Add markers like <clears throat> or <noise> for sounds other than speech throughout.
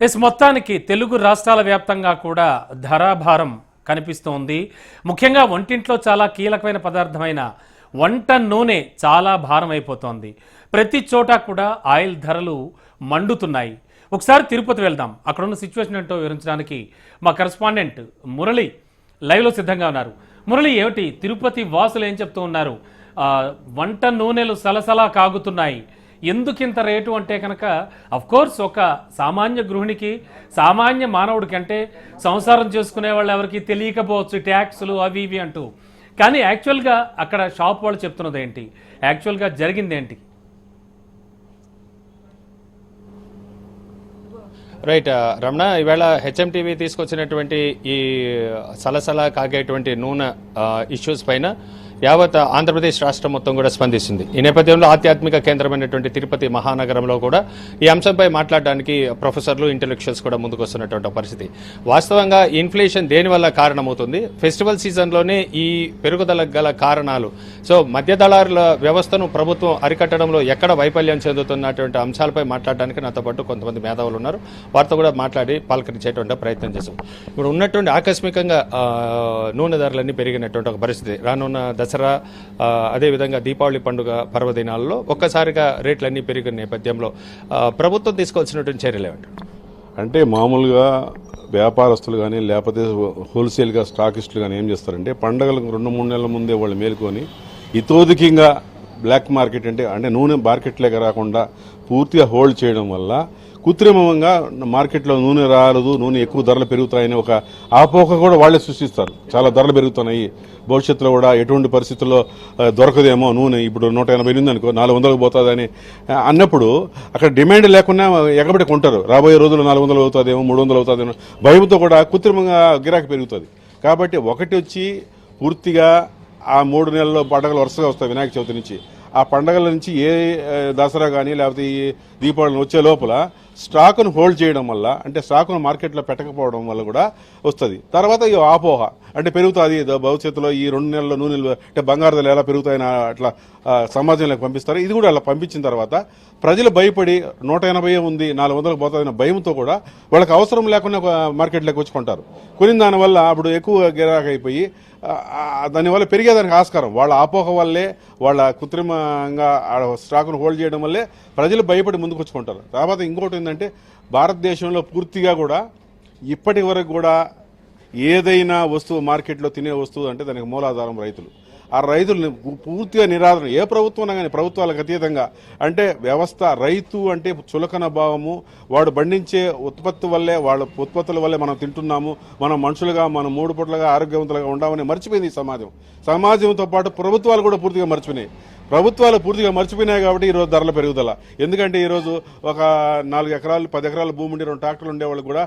Yes మొత్తానికి తెలుగు రాష్ట్రాల వ్యాప్తంగా కూడా ధరాభారం కనిపిస్తోంది. ముఖ్యంగా వంటింట్లో చాలా కీలకమైన పదార్థమైన వంట నూనె చాలా భారం అయిపోతోంది. ప్రతి చోట కూడా ఆయిల్ ధరలు మండుతున్నాయి. ఒకసారి తిరుపతి వెళ్దాం. అక్కడ ఉన్న సిచ్యువేషన్ ఏంటో వివరించడానికి మా కరెస్పాండెంట్ మురళి లైవ్లో సిద్ధంగా ఉన్నారు. మురళి ఏమిటి? తిరుపతి వాసులు ఏం చెప్తూ ఉన్నారు? వంట నూనెలు సలసలా కాగుతున్నాయి. ఎందుకు ఇంత రేటు అంటే కనుక కోర్స్ ఒక సామాన్య గృహిణికి సామాన్య మానవుడికి అంటే సంసారం చేసుకునే వాళ్ళు ఎవరికి తెలియకపోవచ్చు ట్యాక్సులు అవి ఇవి అంటూ. కానీ యాక్చువల్గా అక్కడ షాప్ వాళ్ళు చెప్తున్నది ఏంటి? యాక్చువల్గా జరిగింది ఏంటి? రైట్ రమణ ఈవేళ హెచ్ఎంటీవీ తీసుకొచ్చినటువంటి ఈ సలసల కాగేటువంటి నూనె ఇష్యూస్ పైన యావత్ ఆంధ్రప్రదేశ్ రాష్ట్రం మొత్తం కూడా స్పందిస్తుంది. ఈ నేపథ్యంలో ఆధ్యాత్మిక కేంద్రమైనటువంటి తిరుపతి మహానగరంలో కూడా ఈ అంశంపై మాట్లాడడానికి ప్రొఫెసర్లు ఇంటలెక్చువల్స్ కూడా ముందుకు వస్తున్నటువంటి పరిస్థితి. వాస్తవంగా ఇన్ఫ్లేషన్ దేనివల్ల కారణమవుతుంది? ఫెస్టివల్ సీజన్లోనే ఈ పెరుగుదల గల కారణాలు. సో మధ్యదళారుల వ్యవస్థను ప్రభుత్వం అరికట్టడంలో ఎక్కడ వైఫల్యం చెందుతున్నటువంటి అంశాలపై మాట్లాడడానికి నాతో పాటు కొంతమంది మేధావులు ఉన్నారు. వారితో కూడా మాట్లాడి పలకరించేటువంటి ప్రయత్నం చేశాం ఇప్పుడు ఉన్నటువంటి ఆకస్మికంగా నూనె ధరలన్నీ పెరిగినటువంటి ఒక పరిస్థితి. రానున్న దసరా అదేవిధంగా దీపావళి పండుగ పర్వదినాల్లో ఒక్కసారిగా రేట్లన్నీ పెరిగిన నేపథ్యంలో ప్రభుత్వం తీసుకోవాల్సినటువంటి చర్యలు ఏమిటి అంటే మామూలుగా వ్యాపారస్తులు కానీ లేకపోతే హోల్సేల్గా స్టాకిస్టులు కానీ ఏం చేస్తారంటే పండగలకు రెండు మూడు నెలల ముందే వాళ్ళు మేలుకొని ఇతోధికంగా బ్లాక్ మార్కెట్ అంటే అంటే నూనె మార్కెట్లోకి రాకుండా పూర్తిగా హోల్డ్ చేయడం వల్ల కృత్రిమంగా మార్కెట్లో నూనె రాలదు నూనె ఎక్కువ ధరలు పెరుగుతాయని ఒక ఆపోక కూడా వాళ్ళే సృష్టిస్తారు. చాలా ధరలు పెరుగుతున్నాయి. భవిష్యత్తులో కూడా ఎటువంటి పరిస్థితుల్లో దొరకదేమో నూనె. ఇప్పుడు నూట ఎనభై ఉంది అనుకో నాలుగు వందలకు పోతుందని అన్నప్పుడు అక్కడ డిమాండ్ లేకుండా ఎగబడి కొంటారు. రాబోయే రోజులు నాలుగు వందలు అవుతుందేమో మూడు వందలు అవుతుందేమో. భయంతో కూడా కృత్రిమంగా గిరాకీ పెరుగుతుంది. కాబట్టి ఒకటి వచ్చి పూర్తిగా ఆ మూడు నెలల్లో పండగలు వరుసగా వస్తాయి వినాయక చవితి నుంచి. ఆ పండగల నుంచి ఏ, దసరా కానీ లేకపోతే ఈ దీపావళి వచ్చే లోపల స్టాకును హోల్డ్ చేయడం వల్ల అంటే స్టాకును మార్కెట్లో పెట్టకపోవడం వల్ల కూడా వస్తుంది. తర్వాత ఈ ఆపోహ అంటే పెరుగుతుంది భవిష్యత్తులో ఈ రెండు నెలల్లో నూనెలు అంటే బంగారు ధరలు ఎలా పెరుగుతాయని అట్లా సమాజంలోకి పంపిస్తారు. ఇది కూడా అలా పంపించిన తర్వాత ప్రజలు భయపడి నూట ఎనభై ఉంది నాలుగు వందలకు పోతుందన్న భయంతో కూడా వాళ్ళకి అవసరం లేకుండా మార్కెట్లోకి వచ్చి కొంటారు. కొనిన దానివల్ల అప్పుడు ఎక్కువ గిరాకైపోయి అయిపోయి దానివల్ల పెరిగేదానికి ఆస్కారం. వాళ్ళ ఆపోహ వల్లే వాళ్ళ కృత్రిమంగా ఆ స్టాకును హోల్డ్ చేయడం వల్లే ప్రజలు భయపడి ముందుకు వచ్చుకుంటారు తర్వాత ఇంకోటి ఏంటంటే భారతదేశంలో పూర్తిగా కూడా ఇప్పటి వరకు కూడా ఏదైనా వస్తువు మార్కెట్లో తినే వస్తువు అంటే దానికి మూలాధారం రైతులు. ఆ రైతులు పూర్తిగా నిరాదరణ ఏ ప్రభుత్వం కానీ ప్రభుత్వాలకు అతీతంగా. అంటే వ్యవస్థ రైతు అంటే చులకన భావము. వాడు పండించే ఉత్పత్తి వల్లే వాళ్ళ ఉత్పత్తుల వల్లే మనం తింటున్నాము. మనం మనుషులుగా మనం మూడు పుట్లుగా ఆరోగ్యవంతులుగా ఉండామని మర్చిపోయింది సమాజం. సమాజంతో పాటు ప్రభుత్వాలు కూడా పూర్తిగా మర్చిపోయినాయి. ప్రభుత్వాలు పూర్తిగా మర్చిపోయినాయి కాబట్టి ఈరోజు ధరల పెరుగుదల. ఎందుకంటే ఈరోజు ఒక నాలుగు ఎకరాలు పది ఎకరాల భూమి ఉండి రెండు ట్రాక్టర్లు ఉండేవాళ్ళు కూడా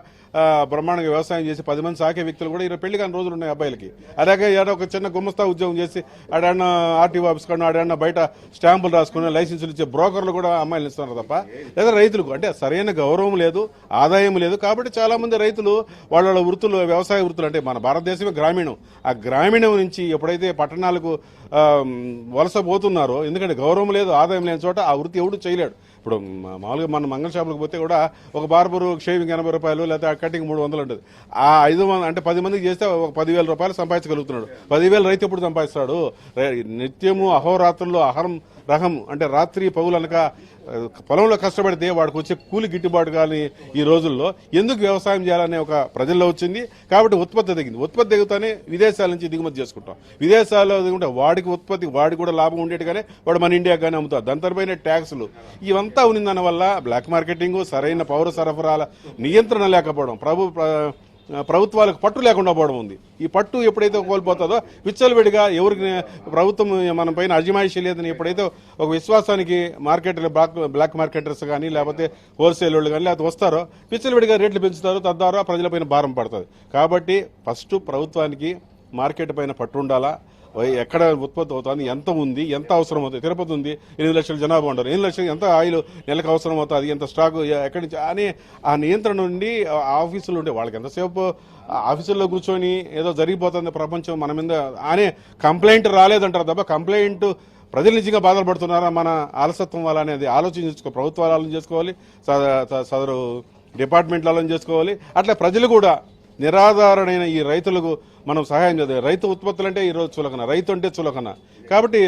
బ్రహ్మాండంగా వ్యవసాయం చేసి పది మంది సాకే వ్యక్తులు కూడా ఈరోజు పెళ్ళి కాని రోజులు ఉన్నాయి అబ్బాయిలకి. అలాగే ఏదో ఒక చిన్న గుమ్మస్తా ఉద్యోగం చేసి ఆడన్న ఆర్టీఓ ఆఫీస్ కానీ ఆడన్న బయట స్టాంపులు రాసుకుని లైసెన్సులు ఇచ్చే బ్రోకర్లు కూడా అమ్మాయిలు ఇస్తున్నారు తప్ప లేదా రైతులకు అంటే సరైన గౌరవం లేదు ఆదాయం లేదు కాబట్టి చాలామంది రైతులు వాళ్ళ వృత్తులు వ్యవసాయ వృత్తులు అంటే మన భారతదేశమే గ్రామీణం. ఆ గ్రామీణం నుంచి ఎప్పుడైతే పట్టణాలకు వలస పోతున్నారో. ఎందుకంటే గౌరవం లేదు ఆదాయం లేని చోట ఆ వృత్తి ఎవడు చేయలేడు. ఇప్పుడు మామూలుగా మన మంగళ షాపులకు పోతే కూడా ఒక బార్బరు షేవింగ్ ఎనభై రూపాయలు లేకపోతే కటింగ్ మూడు వందలు ఉంటుంది. ఆ ఐదు మంది అంటే పది మందికి చేస్తే ఒక పదివేల రూపాయలు సంపాదించగలుగుతున్నాడు. పదివేల రైతు ఎప్పుడు సంపాదిస్తాడు? రై- నిత్యము అహోరాత్రుల్లో అహరం రహం అంటే రాత్రి పగులనక పొలంలో కష్టపడితే వాడికి వచ్చే కూలి గిట్టుబాటు కానీ ఈ రోజుల్లో ఎందుకు వ్యవసాయం చేయాలనే ఒక ప్రజల్లో వచ్చింది. కాబట్టి ఉత్పత్తి తగ్గింది. ఉత్పత్తి దిగుతానే విదేశాల నుంచి దిగుమతి చేసుకుంటాం. విదేశాల్లో దిగుంటే వాడికి ఉత్పత్తి వాడికి కూడా లాభం ఉండేట్టుగానే వాడు మన ఇండియాకి కానీ అమ్ముతారు దాని తరపైన ట్యాక్సులు ఇవంతా ఉంది వల్ల బ్లాక్ మార్కెటింగ్ సరైన పౌర సరఫరాల నియంత్రణ లేకపోవడం ప్రభు ప్రభుత్వాలకు పట్టు లేకుండా పోవడం ఉంది. ఈ పట్టు ఎప్పుడైతే కోల్పోతుందో విచ్చలవిడిగా ఎవరికి ప్రభుత్వం మన పైన అజమాయిషీ లేదని ఎప్పుడైతే ఒక విశ్వాసానికి మార్కెట్ బ్లాక్ బ్లాక్ మార్కెటర్స్ కానీ లేకపోతే హోల్సేల్ వాళ్ళు కానీ లేకపోతే వస్తారో విచ్చలవిడిగా రేట్లు పెంచుతారు తద్వారా ప్రజలపైన భారం పడుతుంది. కాబట్టి ఫస్ట్ ప్రభుత్వానికి మార్కెట్ పైన పట్టు ఉండాలా? ఎక్కడ ఉత్పత్తి అవుతుంది? ఎంత ఉంది? ఎంత అవసరం అవుతుంది? తిరుపతి ఉంది ఎనిమిది లక్షల జనాభా ఉండరు. ఎనిమిది లక్షలు ఎంత ఆయిల్ నెలకు అవసరం అవుతుంది? ఎంత స్టాక్ ఎక్కడి నుంచి? అని ఆ నియంత్రణ నుండి ఆ ఆఫీసులు ఉండే వాళ్ళకి ఎంతసేపు ఆ ఆఫీసుల్లో కూర్చొని ఏదో జరిగిపోతుంది ప్రపంచం మన మీద అనే కంప్లైంట్ రాలేదంటారు తప్ప కంప్లైంట్ ప్రజలు నిజంగా బాధలు పడుతున్నారా? మన అలసత్వం వల్ల అనేది ఆలోచించుకో ప్రభుత్వాలు ఆలోచన చేసుకోవాలి స- సదరు డిపార్ట్మెంట్లు అలం చేసుకోవాలి. అట్లా ప్రజలు కూడా నిరాధారణైన ఈ రైతులకు మనం సహాయం చేద్దాం. రైతు ఉత్పత్తులు అంటే ఈరోజు చులకన రైతు అంటే చులకన. కాబట్టి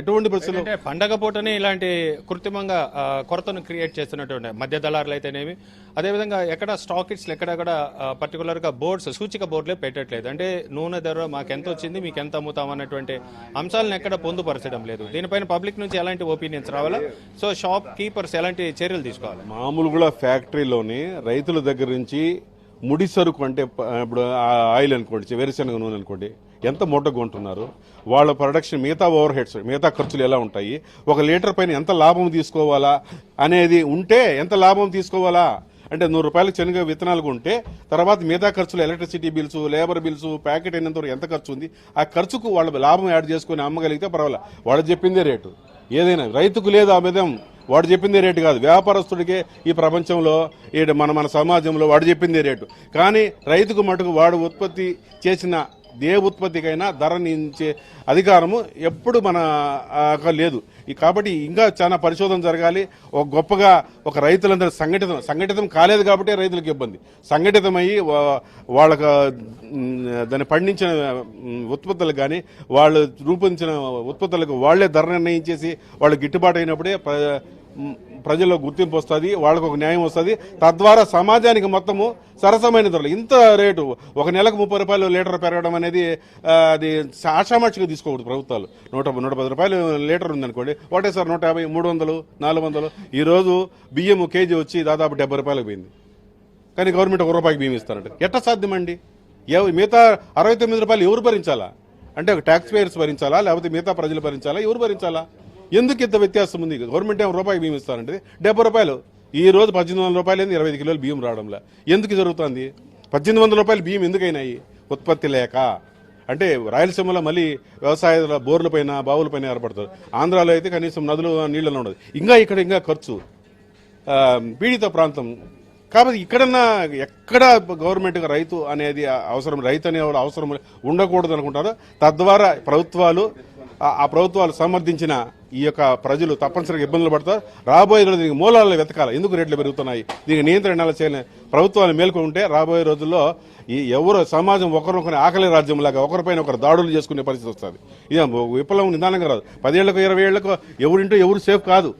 ఎటువంటి పరిస్థితులు? అంటే పండగ పూటనే ఇలాంటి కృత్రిమంగా కొరతను క్రియేట్ చేస్తున్నటువంటి మధ్య దళారులు అయితేనేమి అదేవిధంగా ఎక్కడ స్టాకిట్స్ ఎక్కడ కూడా పర్టికులర్గా బోర్డ్స్ సూచిక బోర్డులే పెట్టట్లేదు. అంటే నూనె ధర మాకు ఎంత వచ్చింది మీకు ఎంత అమ్ముతాం అన్నటువంటి అంశాలను ఎక్కడ పొందుపరచడం లేదు. దీనిపైన పబ్లిక్ నుంచి ఎలాంటి ఒపీనియన్స్ రావాలా? సో షాప్ కీపర్స్ ఎలాంటి చర్యలు తీసుకోవాలి? మామూలు కూడా ఫ్యాక్టరీలోని రైతుల దగ్గర నుంచి ముడి సరుకు అంటే ఇప్పుడు ఆయిల్ అనుకోండి వేరుశనగ నూనె అనుకోండి ఎంత మూట కొంటున్నారు వాళ్ళ ప్రొడక్షన్ మిగతా ఓవర్ హెడ్స్ మిగతా ఖర్చులు ఎలా ఉంటాయి? ఒక లీటర్ పైన ఎంత లాభం తీసుకోవాలా? అనేది ఉంటే ఎంత లాభం తీసుకోవాలా? అంటే నూరు రూపాయలు శనగ విత్తనాలు ఉంటే తర్వాత మిగతా ఖర్చులు electricity bills labour bills packet అయినంత వరకు ఎంత ఖర్చు ఉంది? ఆ ఖర్చుకు వాళ్ళ లాభం యాడ్ చేసుకుని అమ్మగలిగితే పర్వాలేదు వాళ్ళు చెప్పిందే రేటు. ఏదైనా రైతుకు లేదు ఆ విధం వాడు చెప్పిందే రేటు కాదు. వ్యాపారస్తుడికే ఈ ప్రపంచంలో ఈ మన మన సమాజంలో వాడు చెప్పిందే రేటు. కానీ రైతుకు మటుకు వాడు ఉత్పత్తి చేసిన ఏ ఉత్పత్తికైనా ధర నించే అధికారము ఎప్పుడు మన లేదు. కాబట్టి ఇంకా చాలా పరిశోధన జరగాలి. ఒక గొప్పగా ఒక రైతులందరూ సంఘటితం సంఘటితం కాలేదు కాబట్టి రైతులకు ఇబ్బంది. సంఘటితమయ్యి వా- వాళ్ళకు దాన్ని పండించిన ఉత్పత్తులకు కానీ వాళ్ళు రూపొందించిన ఉత్పత్తులకు వాళ్ళే ధర నిర్ణయించేసి వాళ్ళు గిట్టుబాటు అయినప్పుడే ప్ర- ప్రజల్లో గుర్తింపు వస్తుంది వాళ్ళకు ఒక న్యాయం వస్తుంది. తద్వారా సమాజానికి మొత్తము సరసమైన ధరలు. ఇంత రేటు ఒక నెలకు ముప్పై రూపాయలు లీటర్ పెరగడం అనేది అది ఆషామాషిగా తీసుకోకూడదు ప్రభుత్వాలు. నూట నూట పది రూపాయలు లీటర్ ఉందనుకోండి ఒకటేసారి నూట యాభై మూడు వందలు నాలుగు వందలు. ఈరోజు బియ్యం కేజీ వచ్చి దాదాపు డెబ్బై రూపాయలకు పోయింది. కానీ గవర్నమెంట్ ఒక రూపాయికి బియ్యం ఇస్తారంట. ఎట్ట సాధ్యమండి? ఎవ- మిగతా అరవై తొమ్మిది రూపాయలు ఎవరు భరించాలా? అంటే ఒక ట్యాక్స్ పేయర్స్ భరించాలా? లేకపోతే మిగతా ప్రజలు భరించాలా? ఎవరు భరించాలా? ఎందుకు ఇంత వ్యత్యాసం ఉంది? గవర్నమెంట్ ఏమో రూపాయికి బియ్యం ఇస్తారంటే డెబ్బై రూపాయలు. ఈ రోజు పద్దెనిమిది వందల రూపాయలు ఏంది ఇరవై ఐదు కిలోలు బియ్యం రావడంలా. ఎందుకు జరుగుతుంది? పద్దెనిమిది వందల రూపాయలు బియ్యం ఎందుకైనాయి? ఉత్పత్తి లేక. అంటే రాయలసీమలో మళ్ళీ వ్యవసాయ బోర్ల పైన బావుల పైన ఏర్పడతారు. ఆంధ్రాలో అయితే కనీసం నదులు నీళ్ళలో ఉండదు. ఇంకా ఇక్కడ ఇంకా ఖర్చు. పీడిత ప్రాంతం. కాబట్టి ఇక్కడన్నా ఎక్కడ గవర్నమెంట్ రైతు అనేది అవసరం రైతు అనే అవసరం ఉండకూడదు అనుకుంటారు తద్వారా ప్రభుత్వాలు ఆ- ప్రభుత్వాలు సమర్థించిన ఈ యొక్క ప్రజలు తప్పనిసరిగా ఇబ్బందులు పడతారు. రాబోయే రోజు దీనికి మూలాలను వెతకాలి. ఎందుకు రేట్లు పెరుగుతున్నాయి? దీనికి నియంత్రణ ఎలా చేయాలి. ప్రభుత్వాలు మేల్కొంటే రాబోయే రోజుల్లో ఈ ఎవరు సమాజం ఒకరినొకరి ఆకలి రాజ్యంలాగా ఒకరిపైన ఒకరు దాడులు చేసుకునే పరిస్థితి వస్తుంది. ఇది విప్లవం నిదానంగా రాదు. పదేళ్ళకు ఇరవై ఏళ్ళకు ఎవరింటో ఎవరు సేఫ్ కాదు.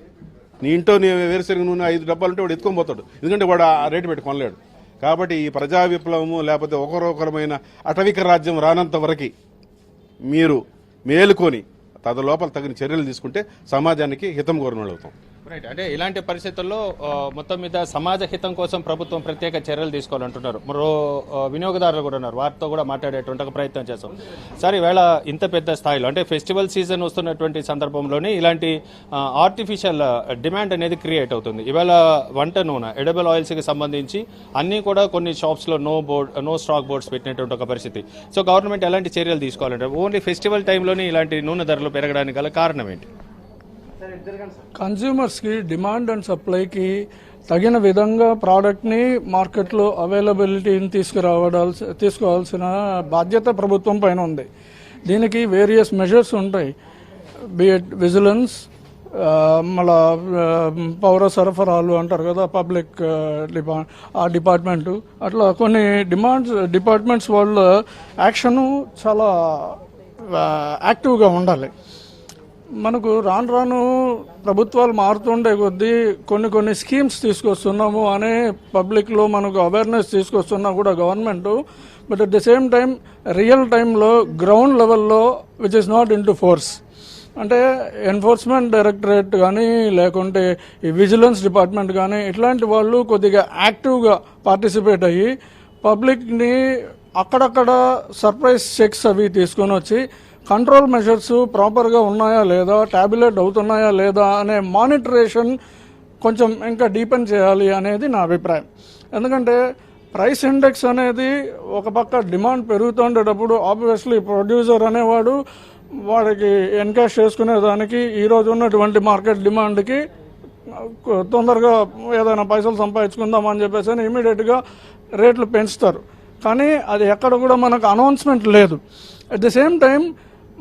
నీ ఇంట్లో నీ వేరుశనగ నూనె ఐదు డబ్బాలు ఉంటే వాడు ఎత్తుకొని పోతాడు. ఎందుకంటే వాడు ఆ రేటు పెట్టి కొనలేడు. కాబట్టి ఈ ప్రజా విప్లవము లేకపోతే ఒకరొకరమైన అటవిక రాజ్యం రానంత వరకు మీరు మేలుకొని తద లోపల తగిన చర్యలు తీసుకుంటే సమాజానికి హితం కోరిన అవుతాం రైట్ అంటే ఇలాంటి పరిస్థితుల్లో మొత్తం మీద సమాజ హితం కోసం ప్రభుత్వం ప్రత్యేక చర్యలు తీసుకోవాలంటున్నారు. మరో వినియోగదారులు కూడా ఉన్నారు. వారితో కూడా మాట్లాడేటువంటి ఒక ప్రయత్నం చేస్తాం సార్ ఈవేళ ఇంత పెద్ద స్థాయిలో అంటే ఫెస్టివల్ సీజన్ వస్తున్నటువంటి సందర్భంలోనే ఇలాంటి ఆర్టిఫిషియల్ డిమాండ్ అనేది క్రియేట్ అవుతుంది. ఈవేళ వంట నూనె ఎడబుల్ ఆయిల్స్కి సంబంధించి అన్నీ కూడా కొన్ని షాప్స్లో no board no stock boards పెట్టినటువంటి ఒక పరిస్థితి. సో గవర్నమెంట్ ఎలాంటి చర్యలు తీసుకోవాలంటే ఓన్లీ ఫెస్టివల్ టైంలోనే ఇలాంటి నూనె ధరలు పెరగడానికి గల కారణం ఏంటి? కన్స్యూమర్స్కి డిమాండ్ అండ్ సప్లైకి తగిన విధంగా ప్రోడక్ట్ని మార్కెట్లో అవైలబిలిటీని తీసుకురావడాల్సి తీసుకోవాల్సిన బాధ్యత ప్రభుత్వం పైన ఉంది. దీనికి వేరియస్ మెజర్స్ ఉంటాయి. బిఎట్ విజిలెన్స్ మళ్ళా పౌర సరఫరాలు అంటారు కదా పబ్లిక్ డిపా ఆ డిపార్ట్మెంటు అట్లా కొన్ని డిమాండ్స్ డిపార్ట్మెంట్స్ వాళ్ళ యాక్షను చాలా యాక్టివ్గా ఉండాలి. మనకు రాను రాను ప్రభుత్వాలు మారుతుండే కొద్దీ కొన్ని కొన్ని స్కీమ్స్ తీసుకొస్తున్నాము అనే పబ్లిక్లో మనకు అవేర్నెస్ తీసుకొస్తున్నా కూడా government but at the same time real టైంలో గ్రౌండ్ లెవెల్లో which is not in to force అంటే ఎన్ఫోర్స్మెంట్ డైరెక్టరేట్ కానీ లేకుంటే ఈ విజిలెన్స్ డిపార్ట్మెంట్ కానీ ఇట్లాంటి వాళ్ళు కొద్దిగా యాక్టివ్గా పార్టిసిపేట్ అయ్యి పబ్లిక్ని అక్కడక్కడ సర్ప్రైజ్ చెక్స్ అవి తీసుకొని వచ్చి కంట్రోల్ మెషర్స్ ప్రాపర్గా ఉన్నాయా లేదా ట్యాబ్లెట్ అవుతున్నాయా లేదా అనే మానిటరేషన్ కొంచెం ఇంకా డీపెన్ చేయాలి అనేది నా అభిప్రాయం. ఎందుకంటే ప్రైస్ ఇండెక్స్ అనేది ఒక పక్క డిమాండ్ పెరుగుతుండేటప్పుడు ఆబ్వియస్లీ ప్రొడ్యూసర్ అనేవాడు వాడికి ఎన్కాష్ చేసుకునేదానికి ఈరోజు ఉన్నటువంటి మార్కెట్ డిమాండ్కి తొందరగా ఏదైనా పైసలు సంపాదించుకుందాం అని చెప్పేసి అని ఇమీడియట్గా రేట్లు పెంచుతారు. కానీ అది ఎక్కడ కూడా మనకు అనౌన్స్మెంట్ లేదు. అట్ ది సేమ్ టైం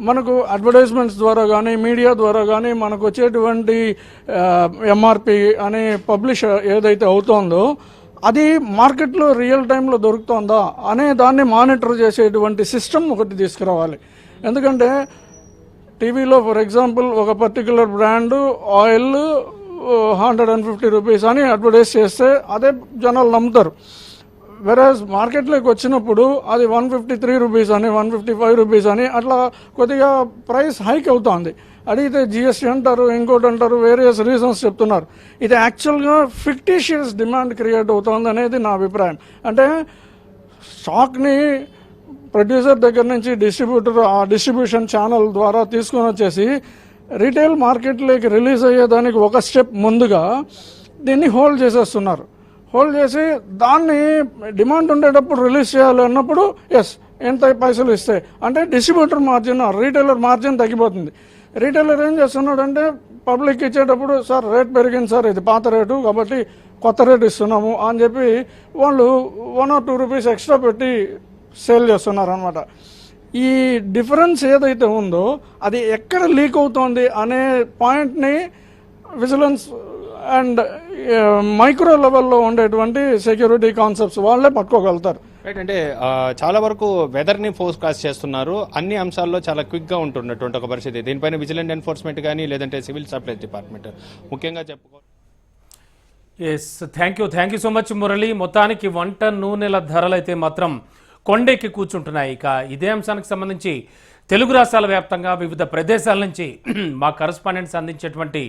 మనకు అడ్వర్టైజ్మెంట్స్ ద్వారా కానీ మీడియా ద్వారా కానీ మనకు వచ్చేటువంటి ఎంఆర్పి అని పబ్లిష్ ఏదైతే అవుతోందో అది మార్కెట్లో రియల్ టైంలో దొరుకుతుందా అనే దాన్ని మానిటర్ చేసేటువంటి సిస్టమ్ ఒకటి తీసుకురావాలి. ఎందుకంటే టీవీలో ఫర్ ఎగ్జాంపుల్ ఒక particular brand oil hundred and fifty rupees అని అడ్వర్టైజ్ చేస్తే అదే జనాలు నమ్ముతారు. వెరాజ్ మార్కెట్లోకి వచ్చినప్పుడు అది వన్ ఫిఫ్టీ త్రీ రూపీస్ అని వన్ ఫిఫ్టీ ఫైవ్ రూపీస్ అని అట్లా కొద్దిగా ప్రైస్ హైక్ అవుతుంది. అడిగితే జిఎస్టీ అంటారు ఇంకోటి అంటారు వేరియస్ రీజన్స్ చెప్తున్నారు. ఇది యాక్చువల్గా ఫిక్టీషియస్ డిమాండ్ క్రియేట్ అవుతుంది అనేది నా అభిప్రాయం. అంటే స్టాక్ని ప్రొడ్యూసర్ దగ్గర నుంచి డిస్ట్రిబ్యూటర్ ఆ డిస్ట్రిబ్యూషన్ ఛానల్ ద్వారా తీసుకొని వచ్చేసి రీటైల్ మార్కెట్లోకి రిలీజ్ అయ్యేదానికి ఒక స్టెప్ ముందుగా దీన్ని హోల్డ్ చేసేస్తున్నారు. హోల్డ్ చేసి దాన్ని డిమాండ్ ఉండేటప్పుడు రిలీజ్ చేయాలి అన్నప్పుడు ఎస్ ఎంత పైసలు ఇస్తాయి అంటే డిస్ట్రిబ్యూటర్ మార్జిన్ రీటైలర్ మార్జిన్ తగ్గిపోతుంది. రీటైలర్ ఏం చేస్తున్నాడంటే పబ్లిక్ ఇచ్చేటప్పుడు సార్ రేట్ పెరిగింది సార్ ఇది పాత రేటు కాబట్టి కొత్త రేట్ ఇస్తున్నాము అని చెప్పి వాళ్ళు one or two rupees extra పెట్టి సేల్ చేస్తున్నారు అనమాట ఈ డిఫరెన్స్ ఏదైతే ఉందో అది ఎక్కడ లీక్ అవుతోంది అనే పాయింట్ని విజిలెన్స్ అండ్ మైక్రో లెవెల్లో ఉండేటువంటి సెక్యూరిటీ కాన్సెప్ట్స్ వాళ్ళే పట్టుకోగలుగుతారు. అంటే చాలా వరకు వెదర్ని ఫోర్కాస్ట్ చేస్తున్నారు. అన్ని అంశాల్లో చాలా క్విక్గా ఉంటున్నటువంటి ఒక పరిస్థితి. దీనిపైన విజిలెంట్ ఎన్ఫోర్స్మెంట్ కానీ లేదంటే సివిల్ సప్లైస్ డిపార్ట్మెంట్. ముఖ్యంగా చెప్పుకో yes thank you thank you so much Murali. మొత్తానికి వంట నూనెల ధరలు అయితే మాత్రం కొండెక్కి కూర్చుంటున్నాయి. ఇక ఇదే అంశానికి సంబంధించి తెలుగు రాష్ట్రాల వ్యాప్తంగా వివిధ ప్రదేశాల నుంచి <clears throat> మా కరస్పాండెంట్స్ అందించేటువంటి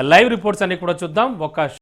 లైవ్ రిపోర్ట్స్ అన్ని కూడా చూద్దాం. ఒక